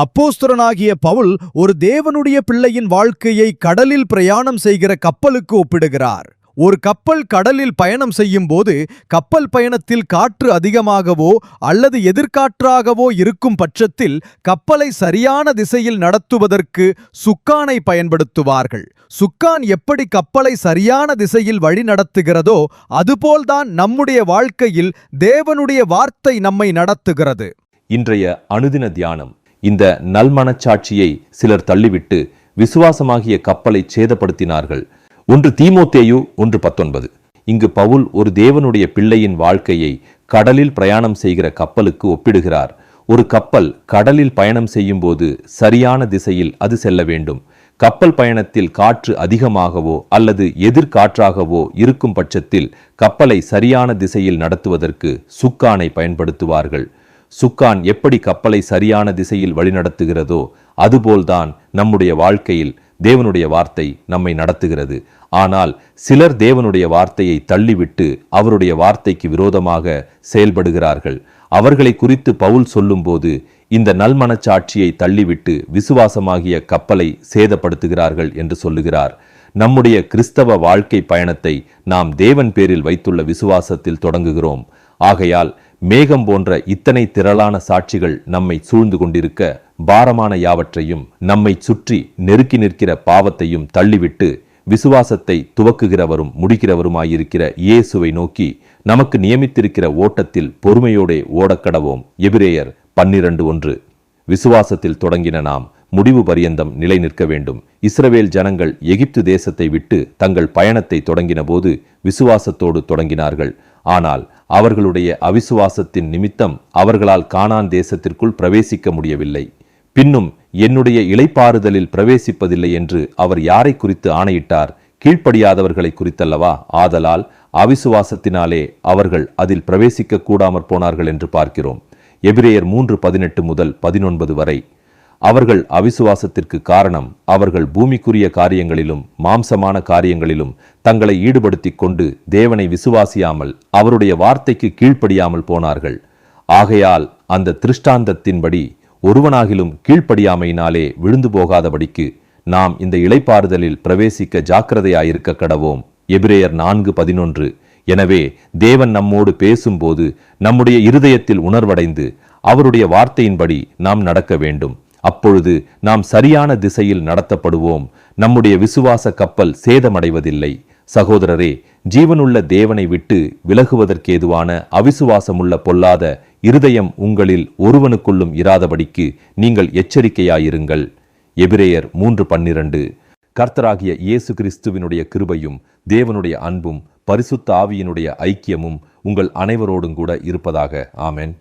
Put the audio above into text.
அப்போஸ்துரனாகிய பவுல் ஒரு தேவனுடைய பிள்ளையின் வாழ்க்கையை கடலில் பிரயாணம் செய்கிற கப்பலுக்கு ஒப்பிடுகிறார். ஒரு கப்பல் கடலில் பயணம் செய்யும் போது கப்பல் பயணத்தில் காற்று அதிகமாகவோ அல்லது எதிர்காற்றாகவோ இருக்கும் பட்சத்தில் கப்பலை சரியான திசையில் நடத்துவதற்கு சுக்கானை பயன்படுத்துவார்கள். சுக்கான் எப்படி கப்பலை சரியான திசையில் வழி நடத்துகிறதோ அதுபோல்தான் நம்முடைய வாழ்க்கையில் தேவனுடைய வார்த்தை நம்மை நடத்துகிறது. இன்றைய அனுதின தியானம் இந்த நல்மனச்சாட்சியை சிலர் தள்ளிவிட்டு விசுவாசமாகிய கப்பலை சேதப்படுத்தினார்கள். ஒன்று தீமோத்தேயு ஒன்று பத்தொன்பது. இங்கு பவுல் ஒரு தேவனுடைய பிள்ளையின் வாழ்க்கையை கடலில் பிரயாணம் செய்கிற கப்பலுக்கு ஒப்பிடுகிறார். ஒரு கப்பல் கடலில் பயணம் செய்யும் போது சரியான திசையில் அது செல்ல வேண்டும். கப்பல் பயணத்தில் காற்று அதிகமாகவோ அல்லது எதிர்காற்றாகவோ இருக்கும் பட்சத்தில் கப்பலை சரியான திசையில் நடத்துவதற்கு சுக்கானை பயன்படுத்துவார்கள். சுக்கான் எப்படி கப்பலை சரியான திசையில் வழிநடத்துகிறதோ அதுபோல்தான் நம்முடைய வாழ்க்கையில் தேவனுடைய வார்த்தை நம்மை நடத்துகிறது. ஆனால் சிலர் தேவனுடைய வார்த்தையை தள்ளிவிட்டு அவருடைய வார்த்தைக்கு விரோதமாக செயல்படுகிறார்கள். அவர்களை குறித்து பவுல் சொல்லும்போது இந்த நல்மனச்சாட்சியை தள்ளிவிட்டு விசுவாசமாகிய கப்பலை சேதப்படுத்துகிறார்கள் என்று சொல்லுகிறார். நம்முடைய கிறிஸ்தவ வாழ்க்கை பயணத்தை நாம் தேவன் பேரில் வைத்துள்ள விசுவாசத்தில் தொடங்குகிறோம். ஆகையால் மேகம் போன்ற இத்தனை திரளான சாட்சிகள் நம்மை சூழ்ந்து கொண்டிருக்க பாரமான யாவற்றையும் நம்மை சுற்றி நெருக்கி நிற்கிற பாவத்தையும் தள்ளிவிட்டு விசுவாசத்தை துவக்குகிறவரும் முடிக்கிறவருமாயிருக்கிற இயேசுவை நோக்கி நமக்கு நியமித்திருக்கிற ஓட்டத்தில் பொறுமையோடே ஓடக்கடவோம். எபிரேயர் பன்னிரண்டு ஒன்று. விசுவாசத்தில் தொடங்கின நாம் முடிவு பரியந்தம் நிலை நிற்க வேண்டும். இஸ்ரவேல் ஜனங்கள் எகிப்து தேசத்தை விட்டு தங்கள் பயணத்தை தொடங்கின போது விசுவாசத்தோடு தொடங்கினார்கள். ஆனால் அவர்களுடைய அவிசுவாசத்தின் நிமித்தம் அவர்களால் கானான் தேசத்திற்குள் பிரவேசிக்க முடியவில்லை. பின்னும் என்னுடைய இலைப்பாறுதலில் பிரவேசிப்பதில்லை என்று அவர் யாரை குறித்து ஆணையிட்டார்? கீழ்ப்படியாதவர்களை குறித்தல்லவா? ஆதலால் அவிசுவாசத்தினாலே அவர்கள் அதில் பிரவேசிக்க கூடாமற் போனார்கள் என்று பார்க்கிறோம். எபிரேயர் மூன்று பதினெட்டு முதல் பதினொன்பது வரை. அவர்கள் அவிசுவாசத்திற்கு காரணம் அவர்கள் பூமிக்குரிய காரியங்களிலும் மாம்சமான காரியங்களிலும் தங்களை ஈடுபடுத்திக் கொண்டு தேவனை விசுவாசியாமல் அவருடைய வார்த்தைக்கு கீழ்ப்படியாமல் போனார்கள். ஆகையால் அந்த திருஷ்டாந்தத்தின்படி ஒருவனாகிலும் கீழ்ப்படியாமையினாலே விழுந்து போகாதபடிக்கு நாம் இந்த இலைப்பாறுதலில் பிரவேசிக்க ஜாக்கிரதையாயிருக்க கடவோம். எபிரேயர் நான்கு பதினொன்று. எனவே தேவன் நம்மோடு பேசும்போது நம்முடைய இருதயத்தில் உணர்வடைந்து அவருடைய வார்த்தையின்படி நாம் நடக்க வேண்டும். அப்பொழுது நாம் சரியான திசையில் நடத்தப்படுவோம். நம்முடைய விசுவாச கப்பல் சேதமடைவதில்லை. சகோதரரே ஜீவனுள்ள தேவனை விட்டு விலகுவதற்கேதுவான அவிசுவாசமுள்ள பொல்லாத இருதயம் உங்களில் ஒருவனுக்குள்ளும் இராதபடிக்கு நீங்கள் எச்சரிக்கையாயிருங்கள். எபிரேயர் மூன்று பன்னிரண்டு. கர்த்தராகிய இயேசு கிறிஸ்துவினுடைய கிருபையும் தேவனுடைய அன்பும் பரிசுத்த ஆவியினுடைய ஐக்கியமும் உங்கள் அனைவரோடும் கூட இருப்பதாக. ஆமென்.